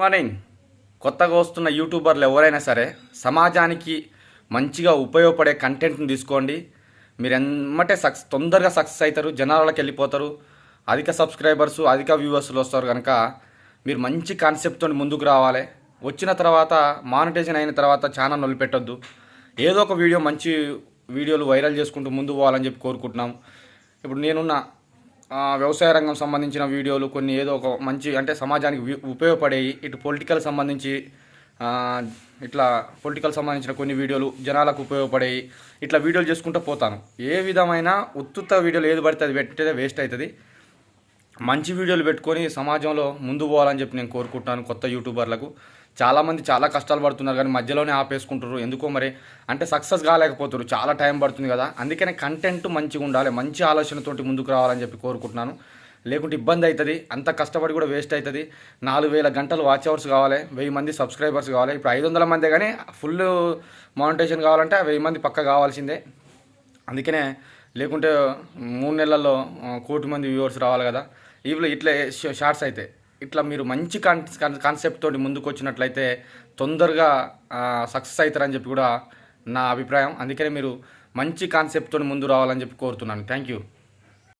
Morning. కొత్తగా వస్తున్న యూట్యూబర్లు ఎవరైనా సరే సమాజానికి మంచిగా ఉపయోగపడే కంటెంట్ని తీసుకోండి. మీరు ఎమ్మటే సక్స్ తొందరగా సక్సెస్ అవుతారు జనాలకి వెళ్ళిపోతారు. అధిక సబ్స్క్రైబర్స్ అధిక వ్యూవర్స్లు వస్తారు కనుక మీరు మంచి కాన్సెప్ట్తో ముందుకు రావాలి. వచ్చిన తర్వాత మానిటైజేషన్ అయిన తర్వాత ఛానల్ వదిలిపెట్టొద్దు. ఏదో ఒక వీడియో మంచి వీడియోలు వైరల్ చేసుకుంటూ ముందు పోవాలని చెప్పి కోరుకుంటున్నాం. ఇప్పుడు నేనున్న వ్యవసాయ రంగం సంబంధించిన వీడియోలు కొన్ని ఏదో ఒక మంచి అంటే సమాజానికి ఉపయోగపడేవి ఇటు పొలిటికల్ సంబంధించి ఇట్లా పొలిటికల్ సంబంధించిన కొన్ని వీడియోలు జనాలకు ఉపయోగపడేవి ఇట్లా వీడియోలు చేసుకుంటూ పోతాను. ఏ విధమైన ఉత్తుత్త వీడియోలు ఏది పడితే అది పెట్టితే వేస్ట్ అవుతుంది. మంచి వీడియోలు పెట్టుకొని సమాజంలో ముందు పోవాలని చెప్పి నేను కోరుకుంటున్నాను కొత్త యూట్యూబర్లకు. చాలామంది చాలా కష్టాలు పడుతున్నారు కానీ మధ్యలోనే ఆపేసుకుంటారు ఎందుకో మరి? అంటే సక్సెస్ కాలేకపోతారు చాలా టైం పడుతుంది కదా. అందుకనే కంటెంట్ మంచిగా ఉండాలి మంచి ఆలోచనతోటి ముందుకు రావాలని చెప్పి కోరుకుంటున్నాను. లేకుంటే ఇబ్బంది అవుతుంది అంత కష్టపడి కూడా వేస్ట్ అవుతుంది నాలుగు వేల గంటలు వాచ్ అవర్స్ కావాలి వెయ్యి మంది సబ్స్క్రైబర్స్ కావాలి. ఇప్పుడు ఐదు వందల మందే కానీ ఫుల్ మానిటేషన్ కావాలంటే వెయ్యి మంది పక్క కావాల్సిందే. అందుకనే లేకుంటే మూడు నెలల్లో కోటి మంది వ్యూవర్స్ రావాలి కదా. ఇవి ఇట్లా షార్ట్స్ అయితే. ఇట్లా మీరు మంచి కాన్ కాన్సెప్ట్ తోటి ముందుకు వచ్చినట్లయితే తొందరగా సక్సెస్ అవుతారని చెప్పి కూడా నా అభిప్రాయం. అందుకనే మీరు మంచి కాన్సెప్ట్ తోటి ముందు రావాలని చెప్పి కోరుతున్నాను. Thank you